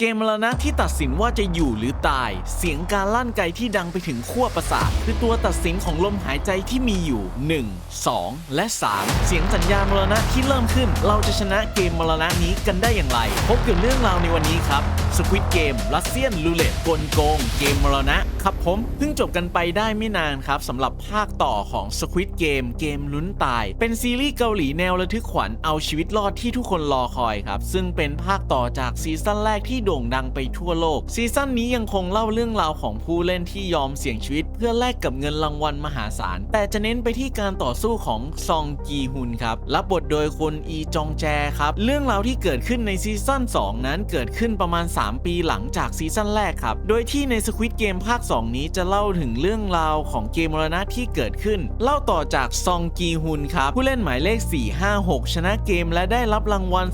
เกมมรณะที่ตัดสินว่าจะอยู่หรือตาย เสียงการลั่นไกที่ดังไปถึงขั้วประสาทคือตัวตัดสินของลมหายใจที่มีอยู่ 1 2 และ 3 เสียงสัญญาณมรณะที่เริ่มขึ้น เราจะชนะเกมมรณะนี้กันได้อย่างไร พบกับเรื่องราวในวันนี้ครับสควิตเกมรัสเซียนรูเล็ตกลโกง เกมมรณะครับผมเพิ่งจบกันไปได้ไม่นานครับสำหรับภาคต่อของ Squid Game เกมลุ้นตาย เป็นซีรีส์เกาหลีแนวระทึกขวัญเอาชีวิตรอดที่ทุกคนรอคอยครับซึ่งเป็นภาคต่อจากซีซั่นแรกที่โด่งดังไปทั่วโลก ซีซั่นนี้ยังคงเล่าเรื่องราวของผู้เล่นที่ยอมเสี่ยงชีวิต เพื่อแลกกับเงินรางวัลมหาศาล แต่จะเน้นไปที่การต่อสู้ของซองกีฮุนครับ รับบทโดยคุณอีจองแจครับ เรื่องราวที่เกิดขึ้นในซีซั่น 2 นั้นเกิดขึ้นประมาณ 3 ปีหลังจากซีซั่นแรกครับ โดยที่ใน Squid Game ภาค 2 นี้จะเล่าถึงเรื่องราวของเกมมรณะที่เกิดขึ้น เล่าต่อจากซองกีฮุนครับ ผู้เล่นหมายเลข 456 ชนะเกมและได้รับรางวัล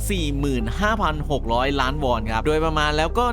45,600 ล้านวอนครับ โดยประมาณาแล้วก็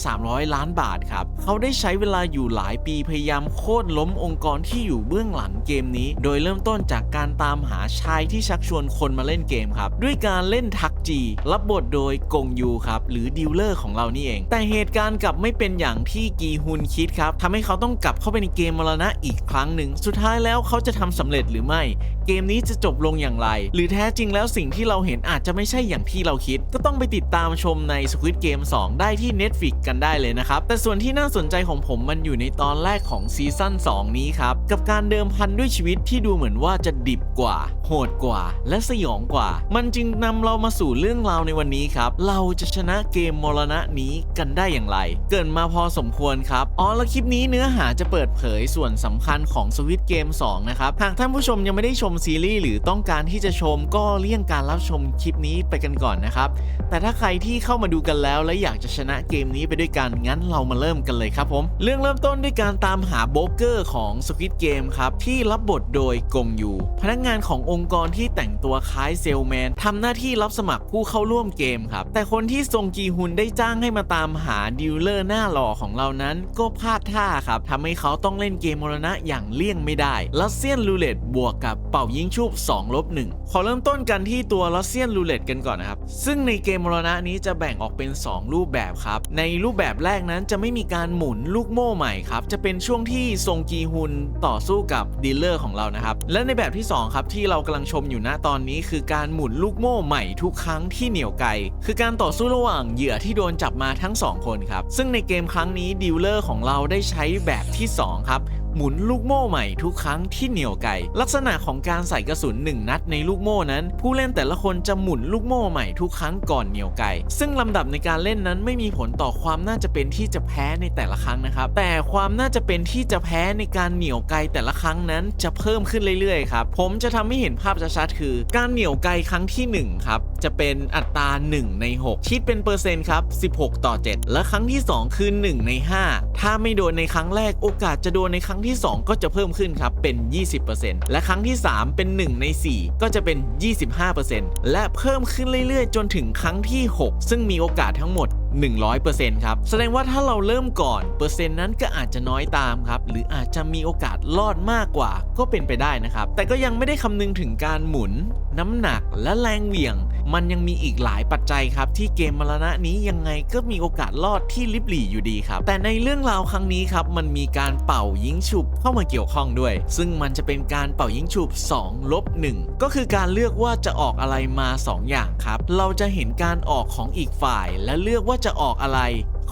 1,300 ล้านบาทครับ เขาได้ใช้เวลาอยู่หลายปีพยายามโค่นล้มองค์กรที่อยู่เบื้องหลังเกมนี้ โดยเริ่มต้นจากการตามหาชายที่ชักชวนคนมาเล่นเกมครับ ด้วยการเล่นทักจีรับบทโดยกงยูครับหรือดีลเลอร์ของเรานี่เอง แต่เหตุการณ์กลับไม่เป็นอย่างที่กีฮุนคิดครับทำให้เขาต้องกลับเข้าไปในเกมมรณะอีกครั้งหนึ่ง สุดท้ายแล้วเขาจะทำสำเร็จหรือไม่ เกมนี้จะจบลงอย่างไร หรือแท้จริงแล้วสิ่งที่เราเห็นอาจจะไม่ใช่อย่างที่เราคิด ก็ต้องไปติดตามชมใน Squid Game 2 ได้ที่ Netflix กันได้เลยนะครับแต่ส่วนที่น่าสนใจของผมมันอยู่ในตอนแรกของซีซั่น2 นี้ครับกับการเดิมพันด้วยชีวิตที่ดูเหมือนว่าจะดิบกว่า โหดกว่า และสยองกว่า มันจึงนำเรามาสู่เรื่องราวในวันนี้ครับ เราจะชนะเกมมรณะนี้กันได้อย่างไร เกินมาพอสมควรครับ อ๋อ แล้วคลิปนี้เนื้อหาจะเปิดเผยส่วนสำคัญของ Squid Game 2นะครับ หากท่านผู้ชมยังไม่ได้ชมซีรีส์หรือต้องการที่จะชมก็เลี่ยงการรับชมคลิปนี้ไปกันก่อนนะครับ แต่ถ้าใครที่เข้ามาดูกันแล้วและอยากจะชนะเกมนี้ไปด้วยกัน งั้นเรามาเริ่มกันเลยครับผม เรื่องเริ่มต้นด้วยการตามหาโบกเกอร์ของ Squid Game ครับที่รับบทโดยกงยูพนักงานขององค์กรที่แต่งตัวคล้ายเซลแมนทำหน้าที่รับสมัครผู้เข้าร่วมเกมครับ แต่คนที่ทรงกีฮุนได้จ้างให้มาตามหาดีลเลอร์หน้าหล่อของเรานั้น ก็พลาดท่าครับทำให้เขาต้องเล่นเกมมรณะอย่างเลี่ยงไม่ได้รัสเซียนรูเล็ตบวกกับเป่ายิงชุบ2ลบ1ขอเริ่มต้นกันที่ตัวรัสเซียนรูเล็ตกันก่อนนะครับ ซึ่งในเกมมรณะนี้จะแบ่งออกเป็น 2 รูปแบบครับ ในรูปแบบแรกนั้นจะไม่มีการหมุนลูกโม่ใหม่ครับ จะเป็นช่วงที่ทรงกีฮุนต่อสู้กับดีลเลอร์ของเรานะครับ และในแบบที่2ครับที่เรากำลังชมอยู่ณตอนนี้คือการหมุนลูกโม่ใหม่ทุกครั้งั้งที่เหนี่ยวไกลคือการต่อสู้ระหว่างเหยื่อที่โดนจับมาทั้ง 2 คนครับ ซึ่งในเกมครั้งนี้ดีลเลอร์ของเราได้ใช้แบบที่ 2 ครับหมุนลูกโม่ใหม่ทุกครั้งที่เหนี่ยวไกลลักษณะของการใส่กระสุน 1 นัดในลูกโม่นั้น ผู้เล่นแต่ละคนจะหมุนลูกโม่ใหม่ทุกครั้งก่อนเหนี่ยวไกลซึ่งลำดับในการเล่นนั้นไม่มีผลต่อความน่าจะเป็นที่จะแพ้ในแต่ละครั้งนะครับ แต่ความน่าจะเป็นที่จะแพ้ในการเหนี่ยวไกลแต่ละครั้งนั้นจะเพิ่มขึ้นเรื่อยๆครับผมจะทำให้เห็นภาพชัดๆคือ การเหนี่ยวไกลครั้งที่1ครับ จะเป็นอัตรา 1 ใน 6 คิดเป็นเปอร์เซ็นต์ครับ 16 ต่อ 7 และครั้งที่ 2 คือ 1 ใน 5 ถ้าไม่โดนในครั้งแรกโอกาสจะโดนในครั้งที่ 2 ก็จะเพิ่มขึ้นครับเป็น 20%และครั้งที่ 3 เป็น 1 ใน 4 ก็จะเป็น 25%และเพิ่มขึ้นเรื่อยๆ จนถึงครั้งที่ 6 ซึ่งมีโอกาสทั้งหมด100%ครับ แสดงว่าถ้าเราเริ่มก่อน เปอร์เซ็นต์นั้นก็อาจจะน้อยตามครับ หรืออาจจะมีโอกาสรอดมากกว่าก็เป็นไปได้นะครับ แต่ก็ยังไม่ได้คำนึงถึงการหมุน น้ำหนักและแรงเหวี่ยง มันยังมีอีกหลายปัจจัยครับ ที่เกมมรณะนี้ยังไงก็มีโอกาสรอดที่ลิบหลี่อยู่ดีครับ แต่ในเรื่องราวครั้งนี้ครับมันมีการเป่ายิงฉุบเข้ามาเกี่ยวข้องด้วย ซึ่งมันจะเป็นการเป่ายิงฉุบ2ลบ1ก็คือการเลือกว่าจะออกอะไรมา 2 อย่างครับ เราจะเห็นการออกของอีกฝ่าย และเลือกว่าจะออกอะไร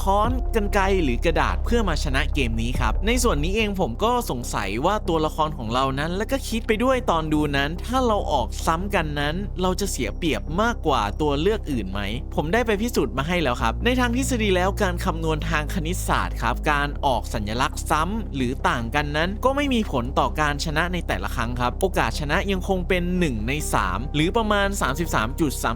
ค้อนกันไกหรือกระดาษเพื่อมาชนะเกมนี้ครับ ในส่วนนี้เองผมก็สงสัยว่าตัวละครของเรานั้น และก็คิดไปด้วยตอนดูนั้น ถ้าเราออกซ้ำกันนั้น เราจะเสียเปรียบมากกว่าตัวเลือกอื่นไหม ผมได้ไปพิสูจน์มาให้แล้วครับ ในทางทฤษฎีแล้วการคำนวณทางคณิตศาสตร์ครับ การออกสัญลักษณ์ซ้ำหรือต่างกันนั้น ก็ไม่มีผลต่อการชนะในแต่ละครั้งครับ โอกาสชนะยังคงเป็น 1 ใน 3 หรือประมาณ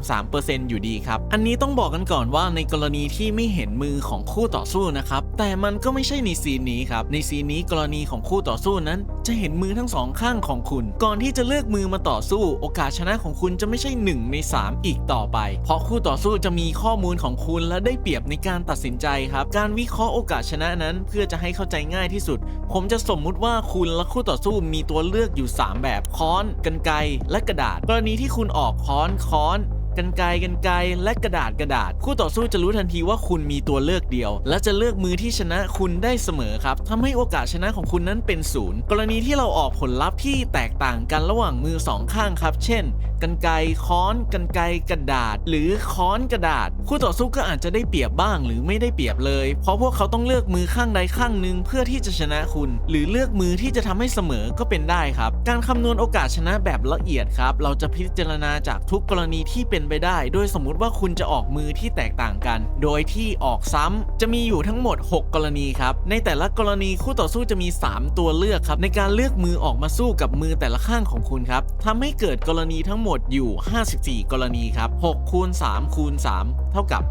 33.33%อยู่ดีครับ อันนี้ต้องบอกกันก่อนว่าในกรณีที่ไม่เห็นมือของคู่ต่อสู้นะครับ แต่มันก็ไม่ใช่ในซีนนี้ครับ ในซีนนี้กรณีของคู่ต่อสู้นั้น จะเห็นมือทั้งสองข้างของคุณ ก่อนที่จะเลือกมือมาต่อสู้ โอกาสชนะของคุณจะไม่ใช่ 1 ใน 3 อีกต่อไป เพราะคู่ต่อสู้จะมีข้อมูลของคุณและได้เปรียบในการตัดสินใจครับ การวิเคราะห์โอกาสชนะนั้น เพื่อจะให้เข้าใจง่ายที่สุด ผมจะสมมุติว่าคุณและคู่ต่อสู้มีตัวเลือกอยู่ 3 แบบค้อน กันไกและกระดาษ กรณีที่คุณออกค้อนค้อน กันไกรกันไกรและกระดาษกระดาษ คู่ต่อสู้จะรู้ทันทีว่าคุณมีตัวเลือกเดียว และจะเลือกมือที่ชนะคุณได้เสมอครับทำให้โอกาสชนะของคุณนั้นเป็นศูนย์กรณีที่เราออกผลลัพธ์ที่แตกต่างกันระหว่างมือสองข้างครับเช่นกันไกรค้อนกันไกรกระดาษ หรือค้อนกระดาษ คู่ต่อสู้ก็อาจจะได้เปรียบบ้างหรือไม่ได้เปรียบเลย เพราะพวกเขาต้องเลือกมือข้างใดข้างหนึ่งเพื่อที่จะชนะคุณ หรือเลือกมือที่จะทำให้เสมอก็เป็นได้ครับ การคำนวณโอกาสชนะแบบละเอียดครับ เราจะพิจารณาจากทุกกรณีที่เป็นไปได้ โดยสมมุติว่าคุณจะออกมือที่แตกต่างกัน โดยที่ออกซ้ำจะมีอยู่ทั้งหมด 6 กรณีครับ ในแต่ละกรณีคู่ต่อสู้จะมี 3 ตัวเลือกครับ ในการเลือกมือออกมาสู้กับมือแต่ละข้างของคุณครับทำให้เกิดกรณีทั้งหมดอยู่ 54 กรณีครับ6คูณ3คูณ3เท่ากับ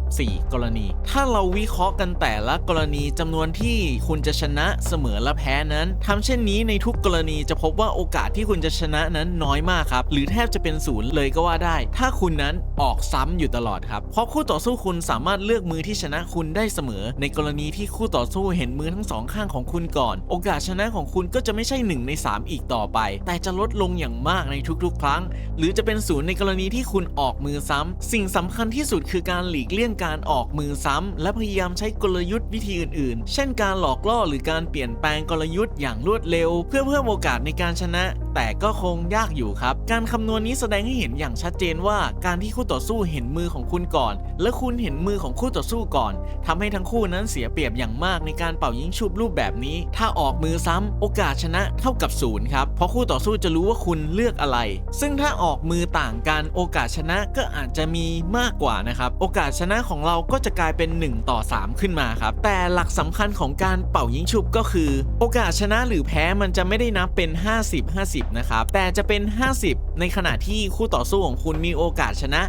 54 กรณี ถ้าเราวิเคราะห์กันแต่ละกรณีจำนวนที่คุณจะชนะเสมอและแพ้นั้นทำเช่นนี้ในทุกกรณีจะพบว่าโอกาสที่คุณจะชนะนั้นน้อยมากครับ หรือแทบจะเป็นศูนย์เลยก็ว่าได้ ถ้าคุณนั้นออกซ้ำอยู่ตลอดครับ เพราะคู่ต่อสู้คุณสามารถเลือกมือที่ชนะคุณได้เสมอ ในกรณีที่คู่ต่อสู้เห็นมือทั้งสองข้างของคุณก่อน โอกาสชนะของคุณก็จะไม่ใช่ 1 ใน 3 อีกต่อไป แต่จะลดลงอย่างมากในทุกๆ ครั้ง หรือจะเป็นศูนย์ในกรณีที่คุณออกมือซ้ำสิ่งสำคัญที่สุดคือการหลีกเลี่ยงการออกมือซ้ำและพยายามใช้กลยุทธ์วิธีอื่นๆ เช่น การหลอกล่อหรือการเปลี่ยนแปลงกลยุทธ์อย่างรวดเร็ว เพื่อเพิ่มโอกาสในการชนะ แต่ก็คงยากอยู่ครับ การคำนวณนี้แสดงให้เห็นอย่างชัดเจนว่า การที่คู่ต่อสู้เห็นมือของคุณก่อน และคุณเห็นมือของคู่ต่อสู้ก่อนทำให้ทั้งคู่นั้นเสียเปรียบอย่างมากในการเป่ายิงชุบรูปแบบนี้ ถ้าออกมือซ้ำโอกาสชนะเท่ากับศูนย์ครับเพราะคู่ต่อสู้จะรู้ว่าคุณเลือกอะไร ซึ่งถ้าออกมือต่างกันโอกาสชนะก็อาจจะมีมากกว่านะครับโอกาสชนะของเราก็จะกลายเป็น 1 ต่อ 3 ขึ้นมาครับแต่หลักสำคัญของการเป่ายิงชุบก็คือ โอกาสชนะหรือแพ้มันจะไม่ได้นับเป็น 50 50 นะครับ แต่จะเป็น 50 ในขณะที่คู่ต่อสู้ของคุณมีโอกาสชนะ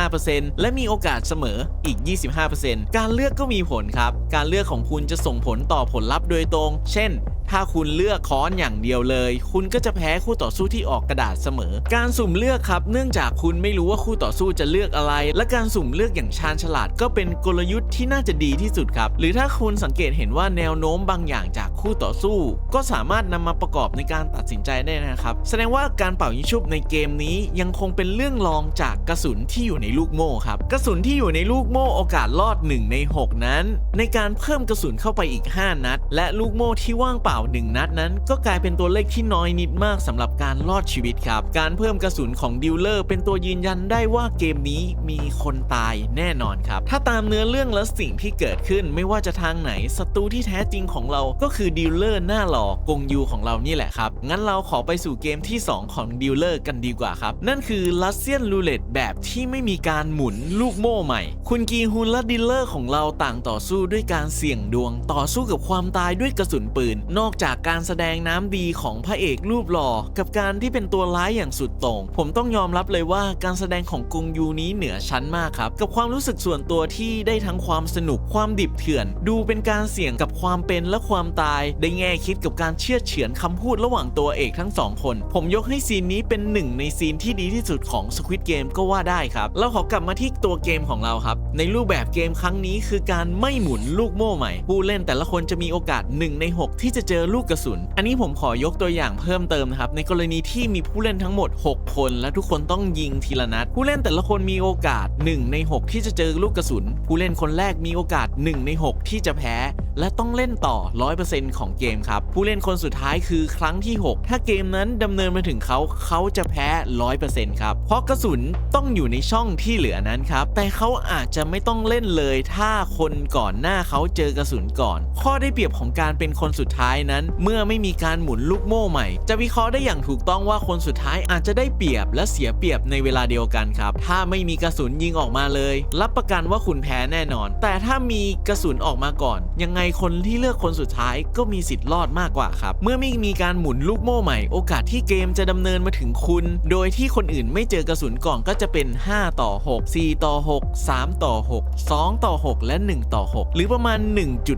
25%และมีโอกาสเสมออีก 25%การเลือกก็มีผลครับ การเลือกของคุณจะส่งผลต่อผลลัพธ์โดยตรง เช่น ถ้าคุณเลือกค้อนอย่างเดียวเลย คุณก็จะแพ้คู่ต่อสู้ที่ออกกระดาษเสมอ การสุ่มเลือกครับ เนื่องจากคุณไม่รู้ว่าคู่ต่อสู้จะเลือกอะไร และการสุ่มเลือกอย่างชาญฉลาดก็เป็นกลยุทธ์ที่น่าจะดีที่สุดครับ หรือถ้าคุณสังเกตเห็นว่าแนวโน้มบางอย่างจากคู่ต่อสู้ ก็สามารถนำมาประกอบในการตัดสินใจได้นะครับ แสดงว่าการเป่ายิงชุบในเกมนี้ยังคงเป็นเรื่องรองจากกระสุนที่อยู่ในลูกโม่ครับ กระสุนที่อยู่ในลูกโม่โอกาสรอด1ใน6 นั้น ในการเพิ่มกระสุนเข้าไปอีก 5 นัด และลูกโม่ที่ว่างเปล่า1นัดนั้น ก็กลายเป็นตัวเลขที่น้อยนิดมากสำหรับการรอดชีวิตครับ การเพิ่มกระสุนของดิลเลอร์เป็นตัวยืนยันได้ว่าเกมนี้มีคนตายแน่นอนครับ ถ้าตามเนื้อเรื่องและสิ่งที่เกิดขึ้นไม่ว่าจะทางไหนศัตรูที่แท้จริงของเราก็คือดิลเลอร์หน้าหลอกงยูของเรานี่แหละครับ งั้นเราขอไปสู่เกมที่ 2 ของดิลเลอร์กันดีกว่าครับ นั่นคือลัสเซียนรูเล็ตแบบที่ไม่มีการหมุนลูกโม่ใหม่ คุณกีฮุนและดิลเลอร์ของเราต่างต่อสู้ด้วยการเสี่ยงดวง ต่อสู้กับความตายด้วยกระสุนปืนนอกจากการแสดงน้ำดีของพระเอกรูปหล่อ กับการที่เป็นตัวร้ายอย่างสุดโต่ง ผมต้องยอมรับเลยว่าการแสดงของกงยูนี้เหนือชั้นมากครับ กับความรู้สึกส่วนตัวที่ได้ทั้งความสนุกความดิบเถื่อน ดูเป็นการเสี่ยงกับความเป็นและความตาย ได้แง่คิดกับการเชื่อเฉือนคำพูดระหว่างตัวเอกทั้งสองคน ผมยกให้ซีนนี้เป็นหนึ่งในซีนที่ดีที่สุดของ Squid Game ก็ว่าได้ครับเราขอกลับมาที่ตัวเกมของเราครับ ในรูปแบบเกมครั้งนี้คือการไม่หมุนลูกโม่ใหม่ ผู้เล่นแต่ละคนจะมีโอกาส1ใน6 ที่จะเจอลูกกระสุน อันนี้ผมขอยกตัวอย่างเพิ่มเติมนะครับ ในกรณีที่มีผู้เล่นทั้งหมด 6 คน และทุกคนต้องยิงทีละนัด ผู้เล่นแต่ละคนมีโอกาส 1 ใน 6 ที่จะเจอลูกกระสุน ผู้เล่นคนแรกมีโอกาส 1 ใน 6 ที่จะแพ้ และต้องเล่นต่อ 100%ของเกมครับ ผู้เล่นคนสุดท้ายคือครั้งที่ 6 ถ้าเกมนั้นดำเนินมาถึงเขาเขาจะแพ้ 100%ครับ เพราะกระสุนต้องอยู่ในช่องที่เหลือนั้นครับ แต่เขาอาจจะไม่ต้องเล่นเลย ถ้าคนก่อนหน้าเขาเจอกระสุนก่อน ข้อได้เปรียบของการเป็นคนสุดท้ายนั้น เมื่อไม่มีการหมุนลูกโม่ใหม่ จะวิเคราะห์ได้อย่างถูกต้องว่าคนสุดท้ายอาจจะได้เปรียบและเสียเปรียบในเวลาเดียวกันครับ ถ้าไม่มีกระสุนยิงออกมาเลย รับประกันว่าคุณแพ้แน่นอน แต่ถ้ามีกระสุนออกมาก่อน ยังไงคนที่เลือกคนสุดท้ายก็มีสิทธิ์รอดมากกว่าครับ เมื่อไม่มีการหมุนลูกโม่ใหม่ โอกาสที่เกมจะดำเนินมาถึงคุณ โดยที่คนอื่นไม่เจอกระสุนก่อนก็จะเป็น 5 ต่อ 6 4 ต่อ 6 3 ต่อ 6 2 ต่อ 6 และ 1 ต่อ 6 หรือประมาณ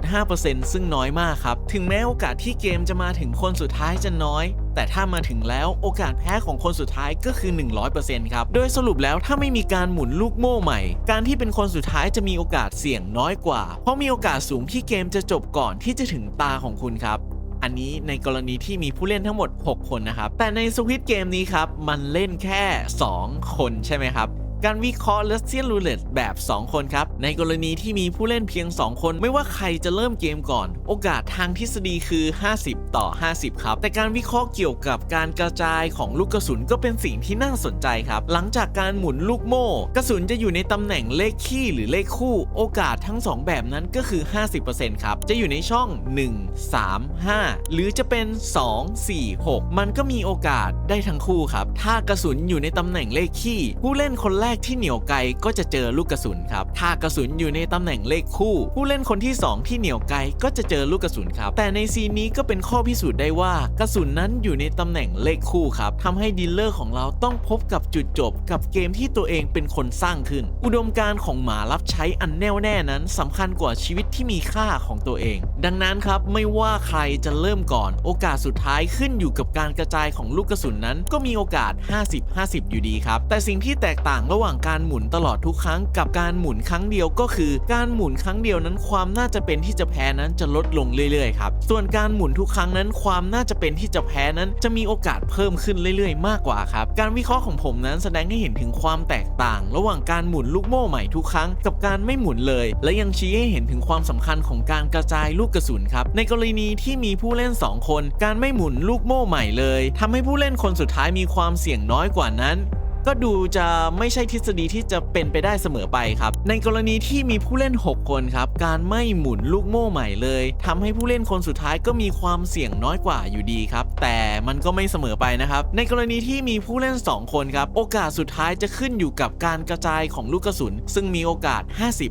1.5%ซึ่งน้อยมากครับ ถึงแม้โอกาสที่เกมจะมาถึงคนสุดท้ายจะน้อย แต่ถ้ามาถึงแล้วโอกาสแพ้ของคนสุดท้ายก็คือ 100%ครับ โดยสรุปแล้วถ้าไม่มีการหมุนลูกโม่ใหม่ การที่เป็นคนสุดท้ายจะมีโอกาสเสี่ยงน้อยกว่า เพราะมีโอกาสสูงที่เกมจะจบก่อนที่จะถึงตาของคุณครับอันนี้ในกรณีที่มีผู้เล่นทั้งหมด 6 คนนะครับ แต่ในสวิตเกมนี้ครับ มันเล่นแค่ 2 คนใช่ไหมครับ การวิเคราะห์ Russian Roulette แบบ 2 คนครับ ในกรณีที่มีผู้เล่นเพียง 2 คน ไม่ว่าใครจะเริ่มเกมก่อน โอกาสทางทฤษฎีคือ 50 ต่อ 50 ครับ แต่การวิเคราะห์เกี่ยวกับการกระจายของลูกกระสุนก็เป็นสิ่งที่น่าสนใจครับ หลังจากการหมุนลูกโม่ กระสุนจะอยู่ในตำแหน่งเลขคี่หรือเลขคู่ โอกาสทั้ง 2 แบบนั้นก็คือ 50%ครับ จะอยู่ในช่อง 1 3 5 หรือจะเป็น 2 4 6 มันก็มีโอกาสได้ทั้งคู่ครับ ถ้ากระสุนอยู่ในตำแหน่งเลขคี่ผู้เล่นคนแรกรกที่เหนียวไกลก็จะเจอลูกกระสุนครับ ถ้ากระสุนอยู่ในตำแหน่งเลขคู่ ผู้เล่นคนที่ 2 ที่เหนียวไกลก็จะเจอลูกกระสุนครับ แต่ในซีนนี้ก็เป็นข้อพิสูจน์ได้ว่ากระสุนนั้นอยู่ในตำแหน่งเลขคู่ครับทำให้ดีลเลอร์ของเราต้องพบกับจุดจบ กับเกมที่ตัวเองเป็นคนสร้างขึ้น อุดมการณ์ของหมารับใช้อันแน่วแน่นั้นสำคัญกว่าชีวิตที่มีค่าของตัวเอง ดังนั้นครับไม่ว่าใครจะเริ่มก่อน โอกาสสุดท้ายขึ้นอยู่กับการกระจายของลูกกระสุนนั้น ก็มีโอกาส 50-50 อยู่ดีครับ แต่สิ่งที่แตกต่างระหว่างการหมุนตลอดทุกครั้งกับการหมุนครั้งเดียวก็คือ การหมุนครั้งเดียวนั้นความน่าจะเป็นที่จะแพ้นั้นจะลดลงเรื่อยๆครับส่วนการหมุนทุกครั้งนั้นความน่าจะเป็นที่จะแพ้นั้นจะมีโอกาสเพิ่มขึ้นเรื่อยๆ มากกว่าครับการวิเคราะห์ของผมนั้นแสดงให้เห็นถึงความแตกต่าง ระหว่างการหมุนลูกโม่ใหม่ทุกครั้งกับการไม่หมุนเลย และยังชี้ให้เห็นถึงความสำคัญของการกระจายลูกกระสุนครับในกรณีที่มีผู้เล่น 2 คน การไม่หมุนลูกโม่ใหม่เลยทำให้ผู้เล่นคนสุดท้ายมีความเสี่ยงน้อยกว่านั้น ก็ดูจะไม่ใช่ทฤษฎีที่จะเป็นไปได้เสมอไปครับ ในกรณีที่มีผู้เล่น 6 คนครับ การไม่หมุนลูกโม่ใหม่เลยทำให้ผู้เล่นคนสุดท้ายก็มีความเสี่ยงน้อยกว่าอยู่ดีครับ แต่มันก็ไม่เสมอไปนะครับ ในกรณีที่มีผู้เล่น 2 คนครับ โอกาสสุดท้ายจะขึ้นอยู่กับการกระจายของลูกกระสุน ซึ่งมีโอกาส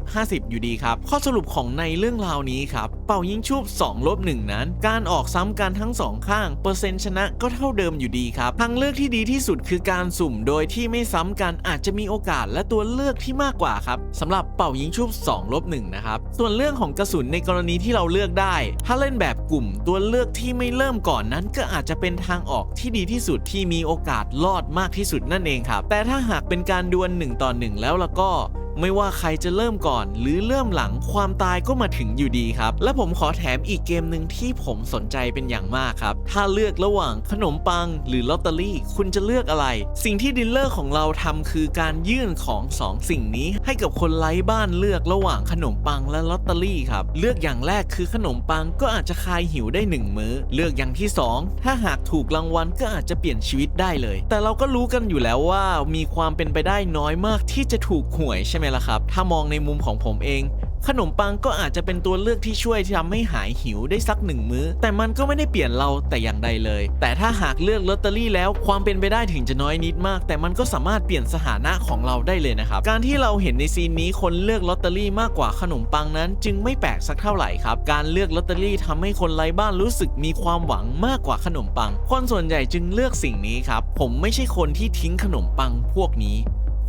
50-50 อยู่ดีครับ ข้อสรุปของในเรื่องราวนี้ครับ เป่ายิงชุบ2ลบ1นั้น การออกซ้ำกันทั้งสองข้าง เปอร์เซ็นต์ชนะก็เท่าเดิมอยู่ดีครับ ทางเลือกที่ดีที่สุดคือการสุ่มโดยที่ไม่ซ้ำกันอาจจะมีโอกาสและตัวเลือกที่มากกว่าครับสำหรับเป่ายิงชุบ2ลบ1นะครับส่วนเรื่องของกระสุนในกรณีที่เราเลือกได้ ถ้าเล่นแบบกลุ่มตัวเลือกที่ไม่เริ่มก่อนนั้นก็อาจจะเป็นทางออกที่ดีที่สุดที่มีโอกาสรอดมากที่สุดนั่นเองครับแต่ถ้าหากเป็นการดวล1ต่อ1แล้วแล้วก็ ไม่ว่าใครจะเริ่มก่อน หรือเริ่มหลังความตายก็มาถึงอยู่ดีครับ และผมขอแถมอีกเกมหนึ่งที่ผมสนใจเป็นอย่างมากครับ ถ้าเลือกระหว่างขนมปัง หรือลอตเตอรี่คุณจะเลือกอะไร สิ่งที่ดิลเลอร์ของเราทำคือการยื่นของสองสิ่งนี้ ให้กับคนไร้บ้านเลือกระหว่างขนมปังและลอตเตอรี่ครับเลือกอย่างแรกคือขนมปังก็อาจจะคลายหิวได้หนึ่งมื้อ เลือกอย่างที่สองถ้าหากถูกรางวัลก็อาจจะเปลี่ยนชีวิตได้เลย แต่เราก็รู้กันอยู่แล้วว่ามีความเป็นไปได้น้อยมากที่จะถูกหวยใช่ไหมล่ะครับ ถ้ามองในมุมของผมเอง ขนมปังก็อาจจะเป็นตัวเลือกที่ช่วยทำให้หายหิวได้สักหนึ่งมื้อ แต่มันก็ไม่ได้เปลี่ยนเราแต่อย่างใดเลย แต่ถ้าหากเลือกลอตเตอรี่แล้วความเป็นไปได้ถึงจะน้อยนิดมาก แต่มันก็สามารถเปลี่ยนสถานะของเราได้เลยนะครับ การที่เราเห็นในซีนนี้คนเลือกลอตเตอรี่มากกว่าขนมปังนั้น จึงไม่แปลกสักเท่าไหร่ครับ การเลือกลอตเตอรี่ทำให้คนไร้บ้านรู้สึกมีความหวังมากกว่าขนมปัง คนส่วนใหญ่จึงเลือกสิ่งนี้ครับ ผมไม่ใช่คนที่ทิ้งขนมปังพวกนี้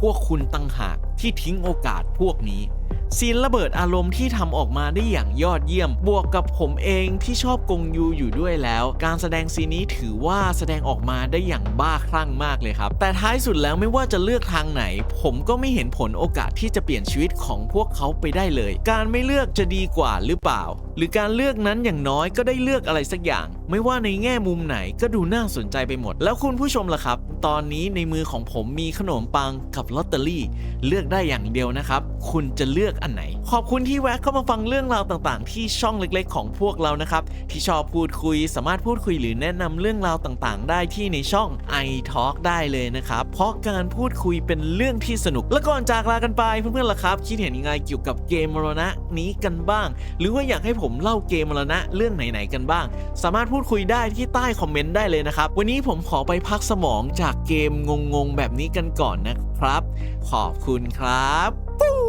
พวกคุณตั้งหากที่ทิ้งโอกาสพวกนี้ ซีนระเบิดอารมณ์ที่ทำออกมาได้อย่างยอดเยี่ยม บวกกับผมเองที่ชอบกงยูอยู่ด้วยแล้ว การแสดงซีนนี้ถือว่าแสดงออกมาได้อย่างบ้าคลั่งมากเลยครับ แต่ท้ายสุดแล้วไม่ว่าจะเลือกทางไหน ผมก็ไม่เห็นผลโอกาสที่จะเปลี่ยนชีวิตของพวกเขาไปได้เลย การไม่เลือกจะดีกว่าหรือเปล่า หรือการเลือกนั้นอย่างน้อยก็ได้เลือกอะไรสักอย่าง ไม่ว่าในแง่มุมไหนก็ดูน่าสนใจไปหมด แล้วคุณผู้ชมล่ะครับ ตอนนี้ในมือของผมมีขนมปังกับลอตเตอรี่ เลือกได้อย่างเดียวนะครับ คุณจะเลือกอันไหน ขอบคุณที่แวะเข้ามาฟังเรื่องราวต่างๆ ที่ช่องเล็กๆ ของพวกเรานะครับ ที่ชอบพูดคุยสามารถพูดคุยหรือแนะนำเรื่องราวต่างๆ ได้ที่ในช่อง i Talk ได้เลยนะครับ เพราะการพูดคุยเป็นเรื่องที่สนุก และก่อนจากลากันไปเพื่อนๆล่ะครับ คิดเห็นยังไงเกี่ยวกับเกมมรณะนี้กันบ้าง หรือว่าอยากให้ผมเล่าเกมมรณะเรื่องไหนๆกันบ้าง สามารถพูดคุยได้ที่ใต้คอมเมนต์ได้เลยนะครับ วันนี้ผมขอไปพักสมองจากเกมงงๆแบบนี้กันก่อนนะครับ ขอบคุณครับ